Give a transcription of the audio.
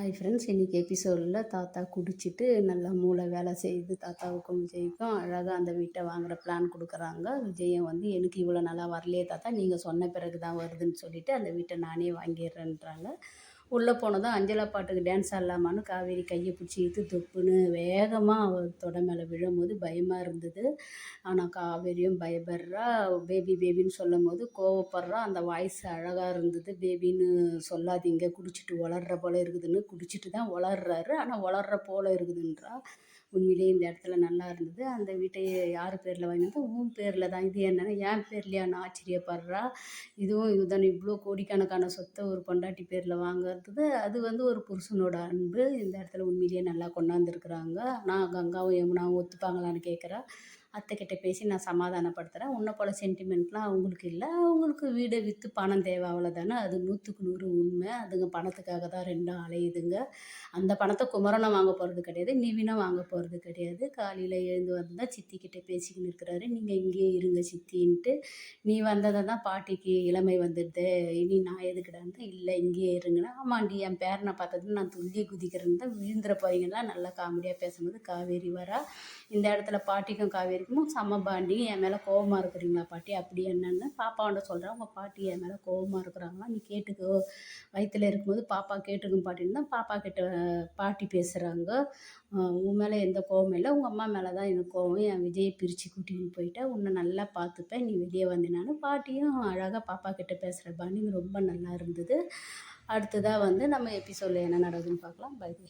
Hi friends இன்றைக்கி எபிசோடில் தாத்தா குடிச்சிட்டு நல்லா மூளை வேலை செய்யுது தாத்தாவுக்கும் விஜய்க்கும் அழகாக அந்த வீட்டை வாங்குற பிளான் கொடுக்குறாங்க. விஜயம் வந்து எனக்கு இவ்வளோ நல்லா வரலையே தாத்தா நீங்கள் சொன்ன பிறகு தான் வருதுன்னு சொல்லிவிட்டு அந்த வீட்டை நானே வாங்கிடுறேன்றாங்க. உள்ளே போனதும் அஞ்சலா பாட்டுக்கு டான்ஸ் ஆடலாமான்னு காவேரி கையை பிடிச்சி இழுத்து தொப்புன்னு வேகமாக அவள் தொடை மேலே விழும்போது பயமாக இருந்தது. ஆனால் காவேரியும் பயப்படுறா. பேபி பேபின்னு சொல்லும் போது கோவப்படுறா. அந்த வாய்ஸ் அழகாக இருந்தது. பேபின்னு சொல்லாதீங்க. குடிச்சிட்டு வளர்ற போல் இருக்குதுன்னு குடிச்சிட்டு தான் வளர்றாரு ஆனால் வளர்ற போல் இருக்குதுன்றா. உண்மையிலேயே இந்த இடத்துல நல்லா இருந்தது. அந்த வீட்டை யார் பேரில் வாங்கினது? உன் பேரில் தான். இது என்னென்னா என் பேர்லையான்னு ஆச்சரியப்படுறா. இதுவும் இதுதானே இவ்வளோ கோடிக்கணக்கான சொத்தை ஒரு பொண்டாட்டி பேரில் வாங்குறது அது வந்து ஒரு புருஷனோட அன்பு. இந்த இடத்துல உண்மையிலேயே நல்லா கொண்டாந்துருக்குறாங்க. நான் கங்காவும் யமுனாவும் ஒத்துப்பாங்களான்னு கேட்குறா அத்தைக்கிட்ட பேசி நான் சமாதானப்படுத்துகிறேன் உன்னை போல் சென்டிமெண்ட்லாம் அவங்களுக்கு இல்லை. அவங்களுக்கு வீடை விற்று பணம் தேவை அவ்வளோதானே அது நூற்றுக்கு நூறு உண்மை. அதுங்க பணத்துக்காக தான் ரெண்டும் அலையுதுங்க. அந்த பணத்தை குமரனை வாங்க போகிறது கிடையாது. நிவினும் வாங்க போகிறது கிடையாது. காலையில் எழுந்து வந்தால் சித்திக்கிட்ட பேசிக்கின்னு இருக்கிறாரு. நீங்கள் இங்கேயே இருங்க சித்தின்ட்டு. நீ வந்ததை தான் பாட்டிக்கு இளமை வந்துடுது. இனி நான் எதுக்குடான்னு இல்லை இங்கேயே இருங்கன்னா. ஆமாண்டி என் பேரனை பார்த்தது நான் துள்ளி குதிக்கிறேன்னு தான் விழுந்துற போகிறீங்கன்னா நல்லா காமெடியாக பேசும்போது காவேரி வரா. இந்த இடத்துல பாட்டிக்கும் காவேரி காவேரிக்கும் செம்ம பாண்டி என் மேலே கோவமாக இருக்கிறீங்களா பாட்டி? அப்படி என்னென்னு பாப்பாவோட சொல்கிறேன் உங்கள் பாட்டி என் மேலே கோவமாக இருக்கிறாங்களா? நீ கேட்டுக்கோ. வயிற்றுல இருக்கும்போது பாப்பா கேட்டுக்கும் பாட்டின்னு தான் பாப்பா கிட்ட பாட்டி பேசுகிறாங்க உன் மேலே எந்த கோவமும் இல்லை. உங்கள் அம்மா மேலே தான் எனக்கு கோவம். என் விஜயை பிரித்து கூட்டின்னு போயிட்டேன் உன்னை நல்லா பார்த்துப்பேன். நீ வெளியே வந்தினான்னு பாட்டியும் அழகாக பாப்பா கிட்ட பேசுகிற பாண்டிங் ரொம்ப நல்லா இருந்தது. அடுத்ததாக வந்து நம்ம எபிசோடில் என்ன நடக்குதுன்னு பார்க்கலாம். By by